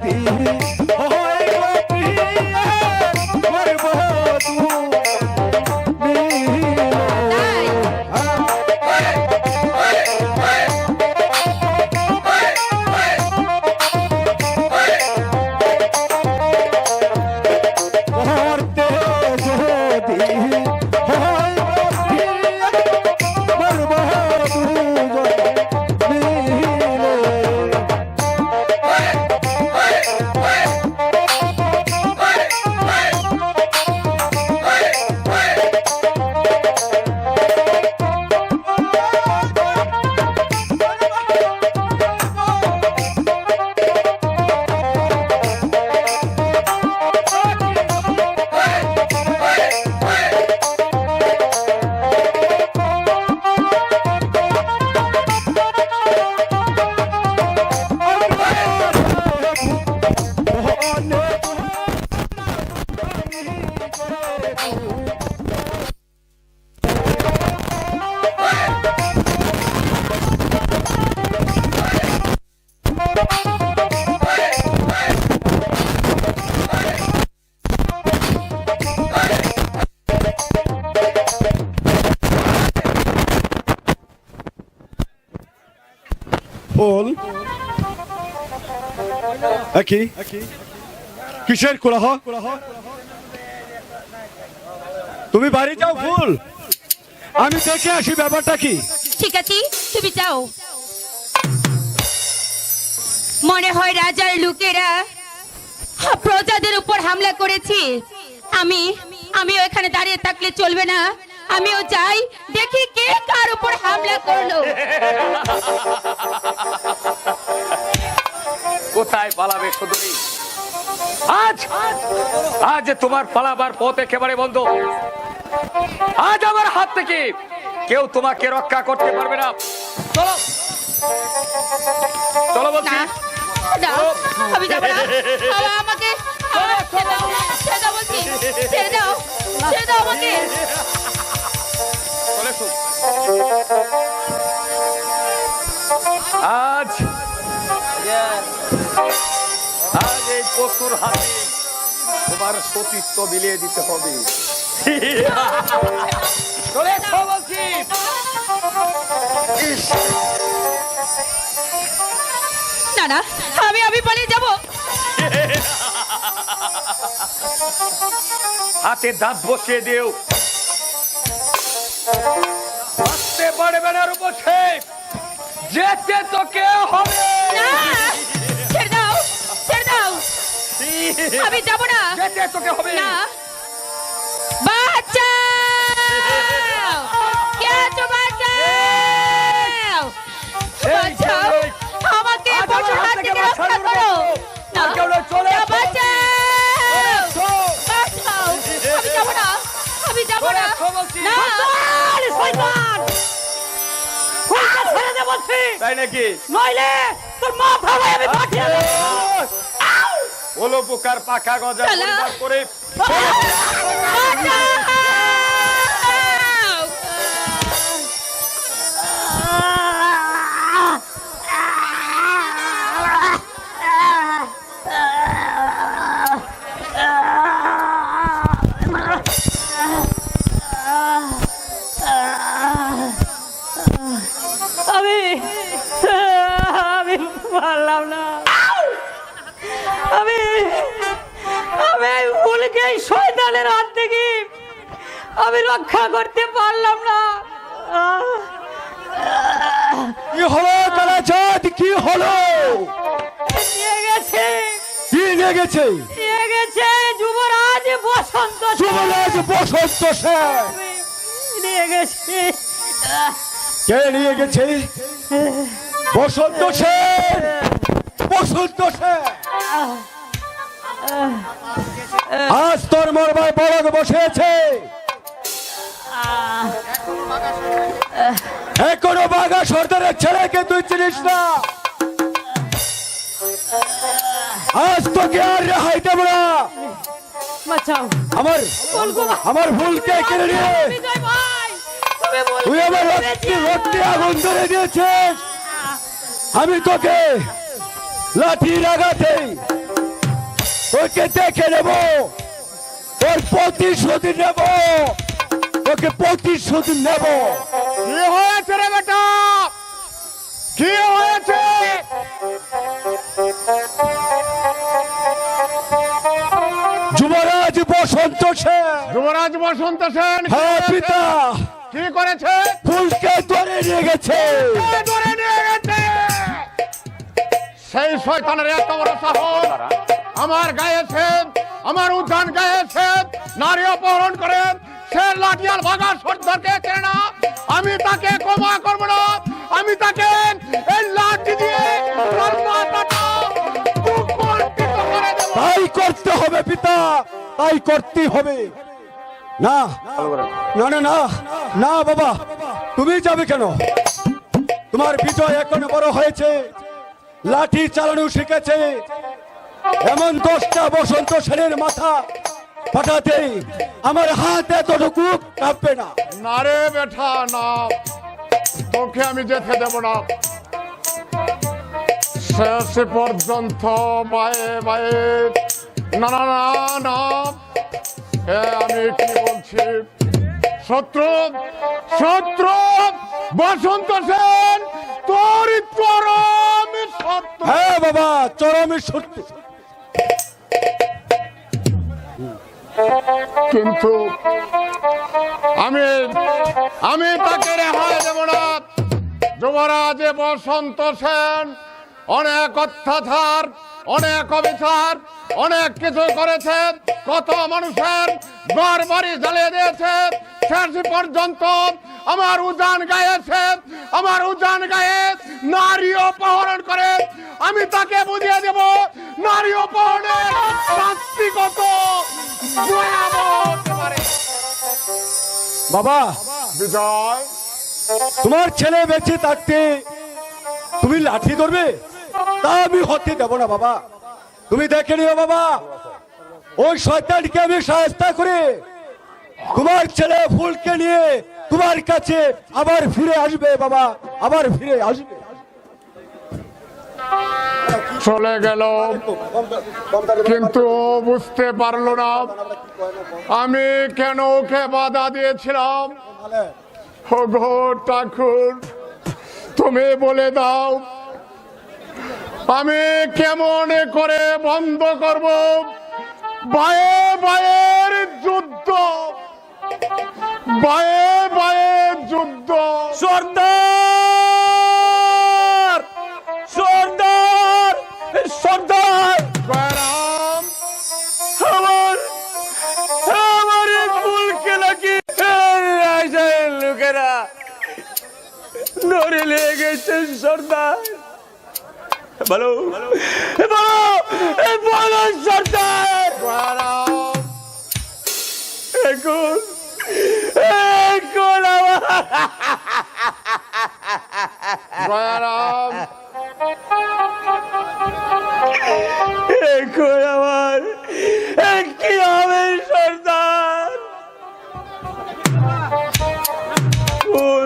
happy ফুল কি কিসের কোলাহ তুমি বাড়ি যাও ফুল আমি দেখে আসি ব্যাপারটা কি। ঠিক আছে তুমি যাও। মনে হয় রাজার লোকেরা প্রজাদের উপর হামলা করেছে। আমি আমিও এখানে দাঁড়িয়ে থাকলে চলবে না। আমিও যাই দেখি কে কার উপর হামলা করল। কোথায় পালাবে সুন্দরী? আজ আজ তোমার পালাবার পথ একেবারে বন্ধ। আজ আমার হাত থেকে কেউ তোমাকে রক্ষা করতে পারবে না। চলো। চলো বলছি। না। না, আমি যাব না। আমাকে আমাকে ছেড়ে দাও। ছেড়ে দাও বলছি। ছেড়ে দাও। ছেড়ে দাও আমাকে। আজ আজ এই পশুর হাতে তোমার সতীত্ব মিলিয়ে দিতে হবে। বলছি না না আমি আমি পালিয়ে যাব। হাতে দাঁত বসিয়ে দিও। আসতে পারবে না বসে যেতে তো তোকে হবে। ছেড়ে দাও ছেড়ে দাও। আমি যাব না। যেতে তোকে হবে। না। করো। না। চলে আমি যাব না। আমি যাব না। এসো বলছি। তাই নাকি? নইলে তোর মাথা আমি পাঠিয়ে দেবো। হলো পোকার পাখা গজা করে ভুলকে এই শয়তানের হাত থেকে আমি রক্ষা করতে পারলাম না। কি হলো কালাচাঁদ কি হলো? নিয়ে গেছে। কি নিয়ে গেছে? নিয়ে গেছে যুবরাজ বসন্ত সেন। যুবরাজ বসন্ত সেন। নিয়ে গেছে। কে নিয়ে গেছে? বসন্ত সেন। বসন্ত সেন। আজ তোর মরবার বলদ বসেছে এখনও বাঘা সর্দারের ছেলেকে তুই চিনিস না? আজ তোকে আর রেহাই দেব না। আমার আমার ভুলকে কেড়ে নিয়ে। তুই আমার রক্তি রক্তি আগুন ধরে দিয়েছিস। আমি তোকে লাঠির আঘাতে ওকে দেখে নেব। ওর প্রতিশোধ নেব। ওকে প্রতিশোধ নেব। কি হয়েছে রে বেটা? কি হয়েছে? যুবরাজ বসন্ত সেন। যুবরাজ বসন্ত সেন হ্যাঁ? পিতা। কি করেছে? ফুলকে ধরে নিয়ে গেছে। ধরে নিয়ে গেছে। সেই শয়তানের এত বড় সাহস। আমার গায়ে আমার উদ্যান গায়ে সে নারী অপহরণ করে, সে লাঠিয়াল ভাগা সর্দারকে চেনে না। আমি তাকে ক্ষমা করব না। আমি তাকে এই লাঠি দিয়ে তাই করতে হবে পিতা, তাই করতে হবে। না না না না বাবা, তুমি যাবে কেন? তোমার বিজয় এখন বড় হয়েছে। লাঠি চালানো শিখেছে। এমন দশটা বসন্ত সেনের মাথা ফাটাতে আমার হাত এতটুকু কাঁপবে না। না রে বেঠা না। তোকে আমি যেতে দেব না। শেষ পর্যন্ত মায়ে মায়ে। না না না না। এ আমি কি বলছি? শত্রু শত্রু বসন্ত সেন তোর চরম শত্রু। হ্যাঁ বাবা চরমের সত্য কিন্তু আমি আমি তাকে রেহাই দেব না। যুবরাজ বসন্ত সেন, অনেক অত্যাচার, অনেক অবিচার, অনেক কিছু করেছে কত মানুষের ঘর বাড়ি জ্বালিয়ে দিয়েছে শেষ পর্যন্ত আমার উজান গায়েছে আমার উজান গায়ে নারী অপহরণ করে, আমি তাকে বুঝিয়ে দেব, নারী অপহরণের শাস্তি কত? বাবা বিজয়। তোমার ছেলে বেঁচে থাকতে তুমি লাঠি ধরবে? তা আমি হতে দেব না বাবা। তুমি দেখে নিও বাবা। ওই শয়তানকে আমি সাহায্য করে তোমার ছেলে ফুলকে নিয়ে তোমার কাছে আবার ফিরে আসবে বাবা। আবার ফিরে আসবে। চলে গেল। কিন্তু বুঝতে পারল না। আমি কেন ওকে বাধা দিয়েছিলাম? ঠাকুর, তুমি বলে দাও, আমি কেমন করে বন্ধ করব? বায়ে বায়ের যুদ্ধ, বায়ে বায়ের যুদ্ধ। সর্দার লোকেরা ধরে লেগে গেছে সর্দার। বলো। বলো। বলো সর্দার। এখন এখন